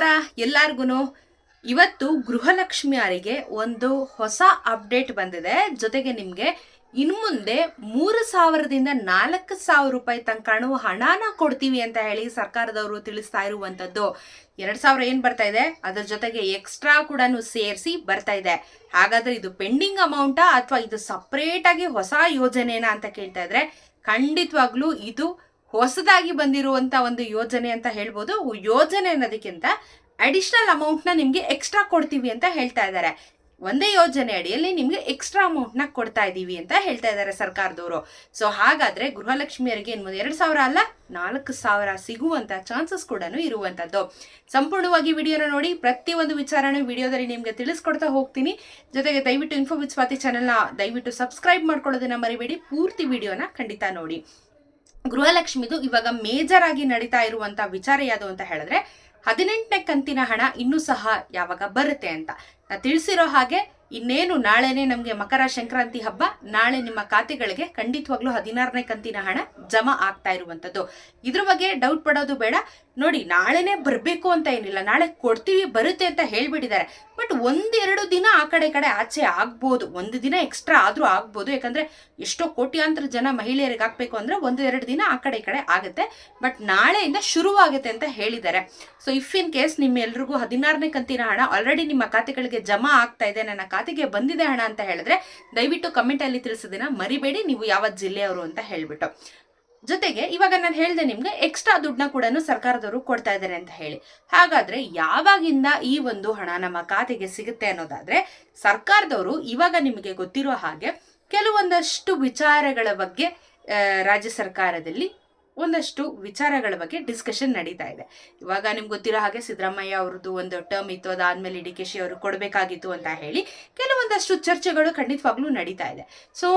ನಮಸ್ಕಾರ ಎಲ್ಲಾರ್ಗು ಇವತ್ತು ಗೃಹಲಕ್ಷ್ಮಿಯರಿಗೆ ಒಂದು ಹೊಸ ಅಪ್ಡೇಟ್ ಬಂದಿದೆ. ಜೊತೆಗೆ ನಿಮಗೆ ಇನ್ನು ಮುಂದೆ ಮೂರು ಸಾವಿರದಿಂದ ನಾಲ್ಕು ಸಾವಿರ ರೂಪಾಯಿ ತನಕನೂ ಹಣನ ಕೊಡ್ತೀವಿ ಅಂತ ಹೇಳಿ ಸರ್ಕಾರದವರು ತಿಳಿಸ್ತಾ ಇರುವಂಥದ್ದು. ಎರಡು ಸಾವಿರ ಏನು ಬರ್ತಾ ಇದೆ? ಅದರ ಜೊತೆಗೆ ಎಕ್ಸ್ಟ್ರಾ ಕೂಡ ಸೇರಿಸಿ ಬರ್ತಾ ಇದೆ. ಹಾಗಾದರೆ ಇದು ಪೆಂಡಿಂಗ್ ಅಮೌಂಟಾ ಅಥವಾ ಇದು ಸಪ್ರೇಟಾಗಿ ಹೊಸ ಯೋಜನೆನಾ ಅಂತ ಕೇಳ್ತಾ ಇದ್ರೆ ಖಂಡಿತವಾಗ್ಲೂ ಇದು ಹೊಸದಾಗಿ ಬಂದಿರುವಂತ ಒಂದು ಯೋಜನೆ ಅಂತ ಹೇಳ್ಬೋದು. ಯೋಜನೆ ಅನ್ನೋದಕ್ಕಿಂತ ಅಡಿಷನಲ್ ಅಮೌಂಟ್ನ ನಿಮಗೆ ಎಕ್ಸ್ಟ್ರಾ ಕೊಡ್ತೀವಿ ಅಂತ ಹೇಳ್ತಾ ಇದ್ದಾರೆ. ಒಂದೇ ಯೋಜನೆ ಅಡಿಯಲ್ಲಿ ನಿಮಗೆ ಎಕ್ಸ್ಟ್ರಾ ಅಮೌಂಟ್ನ ಕೊಡ್ತಾ ಇದ್ದೀವಿ ಅಂತ ಹೇಳ್ತಾ ಇದ್ದಾರೆ ಸರ್ಕಾರದವರು. ಸೊ ಹಾಗಾದ್ರೆ ಗೃಹಲಕ್ಷ್ಮಿಯರಿಗೆ ಇನ್ನು ಎರಡು ಸಾವಿರ ಅಲ್ಲ, ನಾಲ್ಕು ಸಾವಿರ ಸಿಗುವಂತ ಚಾನ್ಸಸ್ ಕೂಡ ಇರುವಂತದ್ದು. ಸಂಪೂರ್ಣವಾಗಿ ವಿಡಿಯೋನ ನೋಡಿ, ಪ್ರತಿಯೊಂದು ವಿಚಾರನೂ ವಿಡಿಯೋದಲ್ಲಿ ನಿಮಗೆ ತಿಳಿಸ್ಕೊಡ್ತಾ ಹೋಗ್ತೀನಿ. ಜೊತೆಗೆ ದಯವಿಟ್ಟು ಇನ್ಫೋ ವಿತ್ ಸ್ವಾತಿ ಚಾನೆಲ್ನ ದಯವಿಟ್ಟು ಸಬ್ಸ್ಕ್ರೈಬ್ ಮಾಡ್ಕೊಳ್ಳೋದನ್ನ ಮರಿಬೇಡಿ. ಪೂರ್ತಿ ವಿಡಿಯೋನ ಖಂಡಿತ ನೋಡಿ. ಗೃಹಲಕ್ಷ್ಮಿದು ಇವಾಗ ಮೇಜರ್ ಆಗಿ ನಡೀತಾ ಇರುವಂತ ವಿಚಾರ ಯಾವುದು ಅಂತ ಹೇಳಿದ್ರೆ, ಹದಿನೆಂಟನೇ ಕಂತಿನ ಹಣ ಇನ್ನೂ ಸಹ ಯಾವಾಗ ಬರುತ್ತೆ ಅಂತ. ತಿಳಿಸಿರೋ ಹಾಗೆ ಇನ್ನೇನು ನಾಳೆನೇ ನಮಗೆ ಮಕರ ಸಂಕ್ರಾಂತಿ ಹಬ್ಬ, ನಾಳೆ ನಿಮ್ಮ ಖಾತೆಗಳಿಗೆ ಖಂಡಿತವಾಗ್ಲೂ ಹದಿನಾರನೇ ಕಂತಿನ ಹಣ ಜಮಾ ಆಗ್ತಾ ಇರುವಂಥದ್ದು. ಇದ್ರ ಬಗ್ಗೆ ಡೌಟ್ ಪಡೋದು ಬೇಡ. ನೋಡಿ, ನಾಳೆನೇ ಬರಬೇಕು ಅಂತ ಏನಿಲ್ಲ. ನಾಳೆ ಕೊಡ್ತೀವಿ, ಬರುತ್ತೆ ಅಂತ ಹೇಳ್ಬಿಟ್ಟಿದ್ದಾರೆ. ಬಟ್ ಒಂದೆರಡು ದಿನ ಆ ಕಡೆ ಕಡೆ ಆಚೆ ಆಗ್ಬೋದು. ಒಂದು ದಿನ ಎಕ್ಸ್ಟ್ರಾ ಆದ್ರೂ ಆಗ್ಬೋದು. ಯಾಕಂದ್ರೆ ಎಷ್ಟೋ ಕೋಟ್ಯಾಂತರ ಜನ ಮಹಿಳೆಯರಿಗೆ ಆಗಬೇಕು ಅಂದ್ರೆ ಒಂದು ಎರಡು ದಿನ ಆ ಕಡೆ ಕಡೆ ಆಗುತ್ತೆ. ಬಟ್ ನಾಳೆಯಿಂದ ಶುರುವಾಗುತ್ತೆ ಅಂತ ಹೇಳಿದ್ದಾರೆ. ಸೊ ಇಫ್ ಇನ್ ಕೇಸ್ ನಿಮ್ಮೆಲ್ಲರಿಗೂ ಹದಿನಾರನೇ ಕಂತಿನ ಹಣ ಆಲ್ರೆಡಿ ನಿಮ್ಮ ಖಾತೆಗಳಿಗೆ ಜಮಾ ಆಗ್ತಾ ಇದೆ ನನ್ನ ಖಾತೆಗೆ ಬಂದಿದೆ ಹಣ ಅಂತ ಹೇಳಿದ್ರೆ ದಯವಿಟ್ಟು ಕಮೆಂಟ್ ಅಲ್ಲಿ ತಿಳಿಸೋದನ್ನ ಮರಿಬೇಡಿ, ನೀವು ಯಾವ ಜಿಲ್ಲೆಯವರು ಅಂತ ಹೇಳಿಬಿಟ್ಟು. ಜೊತೆಗೆ ಇವಾಗ ನಾನು ಹೇಳಿದೆ ನಿಮ್ಗೆ ಎಕ್ಸ್ಟ್ರಾ ದುಡ್ಡನ್ನ ಕೂಡ ಸರ್ಕಾರದವರು ಕೊಡ್ತಾ ಇದ್ದಾರೆ ಅಂತ ಹೇಳಿ. ಹಾಗಾದ್ರೆ ಯಾವಾಗಿಂದ ಈ ಒಂದು ಹಣ ನಮ್ಮ ಖಾತೆಗೆ ಸಿಗುತ್ತೆ ಅನ್ನೋದಾದ್ರೆ ಸರ್ಕಾರದವರು ಇವಾಗ ನಿಮಗೆ ಗೊತ್ತಿರೋ ಹಾಗೆ ಕೆಲವೊಂದಷ್ಟು ವಿಚಾರಗಳ ಬಗ್ಗೆ ರಾಜ್ಯ ಸರ್ಕಾರದಲ್ಲಿ ಒಂದಷ್ಟು ವಿಚಾರಗಳ ಬಗ್ಗೆ ಡಿಸ್ಕಷನ್ ನಡೀತಾ ಇದೆ. ಇವಾಗ ನಿಮ್ಗೆ ಗೊತ್ತಿರೋ ಹಾಗೆ ಸಿದ್ದರಾಮಯ್ಯ ಅವ್ರದ್ದು ಒಂದು ಟರ್ಮ್ ಇತ್ತು, ಅದಾದ್ಮೇಲೆ ಡಿ ಕೆ ಶಿ ಅವರು ಕೊಡಬೇಕಾಗಿತ್ತು ಅಂತ ಹೇಳಿ ಕೆಲವೊಂದಷ್ಟು ಚರ್ಚೆಗಳು ಖಂಡಿತವಾಗ್ಲೂ ನಡೀತಾ ಇದೆ. ಸೊ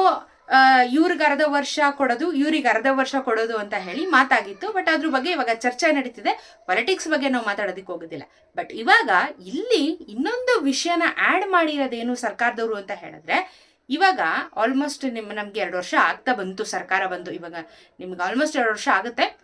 ಇವ್ರಿಗೆ ಅರ್ಧ ವರ್ಷ ಕೊಡೋದು, ಇವ್ರಿಗೆ ಅರ್ಧ ವರ್ಷ ಕೊಡೋದು ಅಂತ ಹೇಳಿ ಮಾತಾಗಿತ್ತು. ಬಟ್ ಅದ್ರ ಬಗ್ಗೆ ಇವಾಗ ಚರ್ಚೆ ನಡೀತಿದೆ. ಪೊಲಿಟಿಕ್ಸ್ ಬಗ್ಗೆ ನಾವು ಮಾತಾಡೋದಕ್ಕೆ ಹೋಗೋದಿಲ್ಲ. ಬಟ್ ಇವಾಗ ಇಲ್ಲಿ ಇನ್ನೊಂದು ವಿಷಯನ ಆಡ್ ಮಾಡಿರೋದೇನು ಸರ್ಕಾರದವರು ಅಂತ ಹೇಳಿದ್ರೆ ಇವಾಗ ಆಲ್ಮೋಸ್ಟ್ ನಿಮ್ಮ ನಮ್ಗೆ ಎರಡು ವರ್ಷ ಆಗ್ತಾ ಬಂತು, ಸರ್ಕಾರ ಬಂದು. ಇವಾಗ ನಿಮ್ಗೆ ಆಲ್ಮೋಸ್ಟ್ ಎರಡು ವರ್ಷ ಆಗುತ್ತೆ.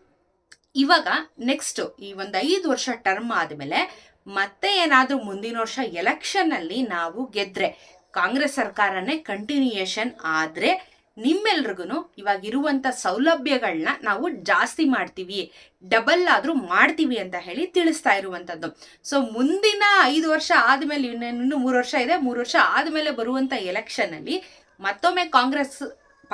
ಇವಾಗ ನೆಕ್ಸ್ಟ್ ಈ ಒಂದು ಐದು ವರ್ಷ ಟರ್ಮ್ ಆದಮೇಲೆ ಮತ್ತೆ ಏನಾದರೂ ಮುಂದಿನ ವರ್ಷ ಎಲೆಕ್ಷನ್ ಅಲ್ಲಿ ನಾವು ಗೆದ್ರೆ ಕಾಂಗ್ರೆಸ್ ಸರ್ಕಾರನೇ ಕಂಟಿನ್ಯೂಯೇಷನ್ ಆದ್ರೆ ನಿಮ್ಮೆಲ್ರಿಗೂ ಇವಾಗ ಇರುವಂತ ಸೌಲಭ್ಯಗಳನ್ನ ನಾವು ಜಾಸ್ತಿ ಮಾಡ್ತೀವಿ, ಡಬಲ್ ಆದರೂ ಮಾಡ್ತೀವಿ ಅಂತ ಹೇಳಿ ತಿಳಿಸ್ತಾ ಇರುವಂಥದ್ದು ಸೊ ಮುಂದಿನ ಐದು ವರ್ಷ ಆದಮೇಲೆ ಇನ್ನು ಮೂರು ವರ್ಷ ಇದೆ, ಮೂರು ವರ್ಷ ಆದಮೇಲೆ ಬರುವಂಥ ಎಲೆಕ್ಷನಲ್ಲಿ ಮತ್ತೊಮ್ಮೆ ಕಾಂಗ್ರೆಸ್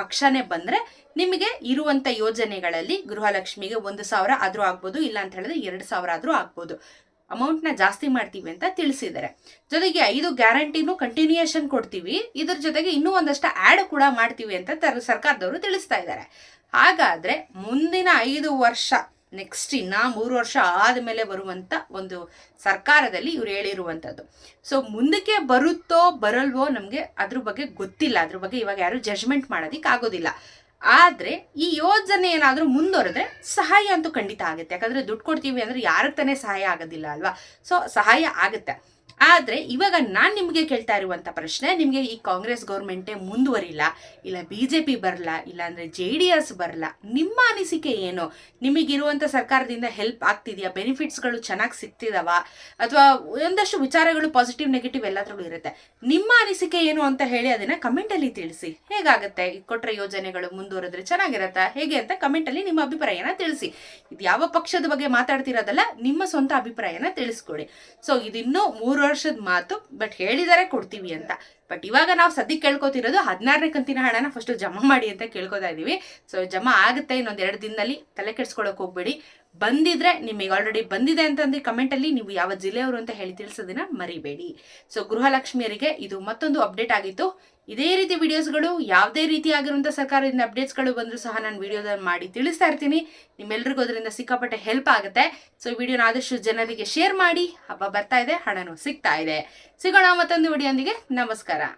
ಪಕ್ಷನೇ ಬಂದರೆ ನಿಮಗೆ ಇರುವಂಥ ಯೋಜನೆಗಳಲ್ಲಿ ಗೃಹಲಕ್ಷ್ಮಿಗೆ ಒಂದು ಸಾವಿರ ಆದರೂ ಆಗ್ಬೋದು, ಇಲ್ಲ ಅಂತ ಹೇಳಿದ್ರೆ ಎರಡು ಸಾವಿರ ಆದರೂ ಆಗ್ಬೋದು. ಅಮೌಂಟ್ನ ಜಾಸ್ತಿ ಮಾಡ್ತೀವಿ ಅಂತ ತಿಳಿಸಿದ್ದಾರೆ ಜೊತೆಗೆ ಐದು ಗ್ಯಾರಂಟಿನೂ ಕಂಟಿನ್ಯೂಯೇಷನ್ ಕೊಡ್ತೀವಿ. ಇದ್ರ ಜೊತೆಗೆ ಇನ್ನೂ ಒಂದಷ್ಟು ಆ್ಯಡ್ ಕೂಡ ಮಾಡ್ತೀವಿ ಅಂತ ತರ, ಸರ್ಕಾರದವರು ತಿಳಿಸ್ತಾ ಇದ್ದಾರೆ ಹಾಗಾದ್ರೆ ಮುಂದಿನ ಐದು ವರ್ಷ ನೆಕ್ಸ್ಟ್ ಇನ್ನ ಮೂರು ವರ್ಷ ಆದಮೇಲೆ ಬರುವಂತ ಒಂದು ಸರ್ಕಾರದಲ್ಲಿ ಇವ್ರು ಹೇಳಿರುವಂಥದ್ದು ಸೊ ಮುಂದಕ್ಕೆ ಬರುತ್ತೋ, ಬರಲ್ವೋ ನಮಗೆ ಅದ್ರ ಬಗ್ಗೆ ಗೊತ್ತಿಲ್ಲ. ಅದ್ರ ಬಗ್ಗೆ ಇವಾಗ ಯಾರು ಜಜ್ಮೆಂಟ್ ಮಾಡೋದಕ್ಕೆ ಆಗೋದಿಲ್ಲ ಆದ್ರೆ ಈ ಯೋಜನೆ ಏನಾದ್ರೂ ಮುಂದುವರೆದ್ರೆ ಸಹಾಯ ಅಂತೂ ಖಂಡಿತ ಆಗುತ್ತೆ. ಯಾಕಂದ್ರೆ ದುಡ್ಡು ಕೊಡ್ತೀವಿ ಅಂದ್ರೆ ಯಾರಿಗೆ ತಾನೇ ಸಹಾಯ ಆಗೋದಿಲ್ಲ ಅಲ್ವಾ? ಸೊ ಸಹಾಯ ಆಗುತ್ತೆ. ಆದ್ರೆ ಇವಾಗ ನಾನು ನಿಮಗೆ ಕೇಳ್ತಾ ಇರುವಂಥ ಪ್ರಶ್ನೆ, ನಿಮಗೆ ಈ ಕಾಂಗ್ರೆಸ್ ಗೌರ್ಮೆಂಟೇ ಮುಂದುವರಿಲ್ಲ, ಇಲ್ಲ ಬಿ ಜೆ ಪಿ ಬರಲ್ಲ, ಇಲ್ಲಾಂದರೆ ಜೆ ಡಿ ಎಸ್ ಬರಲ್ಲ, ನಿಮ್ಮ ಅನಿಸಿಕೆ ಏನು? ನಿಮಗಿರುವಂಥ ಸರ್ಕಾರದಿಂದ ಹೆಲ್ಪ್ ಆಗ್ತಿದೆಯಾ? ಬೆನಿಫಿಟ್ಸ್ಗಳು ಚೆನ್ನಾಗಿ ಸಿಗ್ತಿದಾವ? ಅಥವಾ ಒಂದಷ್ಟು ವಿಚಾರಗಳು ಪಾಸಿಟಿವ್ ನೆಗೆಟಿವ್ ಎಲ್ಲದ್ರಲ್ಲೂ ಇರುತ್ತೆ. ನಿಮ್ಮ ಅನಿಸಿಕೆ ಏನು ಅಂತ ಹೇಳಿ ಅದನ್ನ ಕಮೆಂಟಲ್ಲಿ ತಿಳಿಸಿ. ಹೇಗಾಗುತ್ತೆ? ಕೊಟ್ಟರೆ ಯೋಜನೆಗಳು ಮುಂದುವರೆದ್ರೆ ಚೆನ್ನಾಗಿರತ್ತಾ? ಹೇಗೆ ಅಂತ ಕಮೆಂಟಲ್ಲಿ ನಿಮ್ಮ ಅಭಿಪ್ರಾಯನ ತಿಳಿಸಿ. ಇದು ಯಾವ ಪಕ್ಷದ ಬಗ್ಗೆ ಮಾತಾಡ್ತಿರೋದಲ್ಲ, ನಿಮ್ಮ ಸ್ವಂತ ಅಭಿಪ್ರಾಯನ ತಿಳಿಸ್ಕೊಡಿ. ಸೊ ಇದಿನ್ನೂ ಮೂರು ವರ್ಷದ ಮಾತು ಬಟ್ ಹೇಳಿದಾರೆ ಕೊಡ್ತೀವಿ ಅಂತ. ಬಟ್ ಇವಾಗ ನಾವು ಸದ್ಯಕ್ಕೆ ಕೇಳ್ಕೊತಿರೋದು ಹದಿನಾರನೇ ಕಂತಿನ ಹಣನ ಫಸ್ಟ್ ಜಮಾ ಮಾಡಿ ಅಂತ ಕೇಳ್ಕೊತಾ ಇದ್ದೀವಿ ಸೊ ಜಮಾ ಆಗುತ್ತೆ ಇನ್ನೊಂದು ಎರಡು ದಿನದಲ್ಲಿ ತಲೆ ಕೆಡ್ಸ್ಕೊಳಕ್ಕೆ ಹೋಗ್ಬೇಡಿ. ಬಂದಿದ್ರೆ ನಿಮಗೆ ಆಲ್ರೆಡಿ ಬಂದಿದೆ ಅಂತಂದ್ರೆ ಕಮೆಂಟಲ್ಲಿ ನೀವು ಯಾವ ಜಿಲ್ಲೆಯವರು ಅಂತ ಹೇಳಿ ತಿಳಿಸೋದನ್ನ ಮರಿಬೇಡಿ. ಸೊ ಗೃಹಲಕ್ಷ್ಮಿಯರಿಗೆ ಇದು ಮತ್ತೊಂದು ಅಪ್ಡೇಟ್ ಆಗಿತ್ತು. ಇದೇ ರೀತಿ ವಿಡಿಯೋಸ್ಗಳು ಯಾವುದೇ ರೀತಿ ಆಗಿರುವಂಥ ಸರ್ಕಾರದಿಂದ ಅಪ್ಡೇಟ್ಸ್ಗಳು ಬಂದರೂ ಸಹ ನಾನು ವಿಡಿಯೋದಲ್ಲಿ ಮಾಡಿ ತಿಳಿಸ್ತಾ ಇರ್ತೀನಿ. ನಿಮ್ಮೆಲ್ರಿಗೂ ಅದರಿಂದ ಸಿಕ್ಕಾಪಟ್ಟೆ ಹೆಲ್ಪ್ ಆಗುತ್ತೆ. ಸೊ ವಿಡಿಯೋನ ಆದಷ್ಟು ಜನರಿಗೆ ಶೇರ್ ಮಾಡಿ ಹಬ್ಬ ಬರ್ತಾ ಇದೆ, ಹಣನೂ ಸಿಗ್ತಾ ಇದೆ. ಸಿಗೋಣ ಮತ್ತೊಂದು ವಿಡಿಯೋಂದಿಗೆ ನಮಸ್ಕಾರ. sarà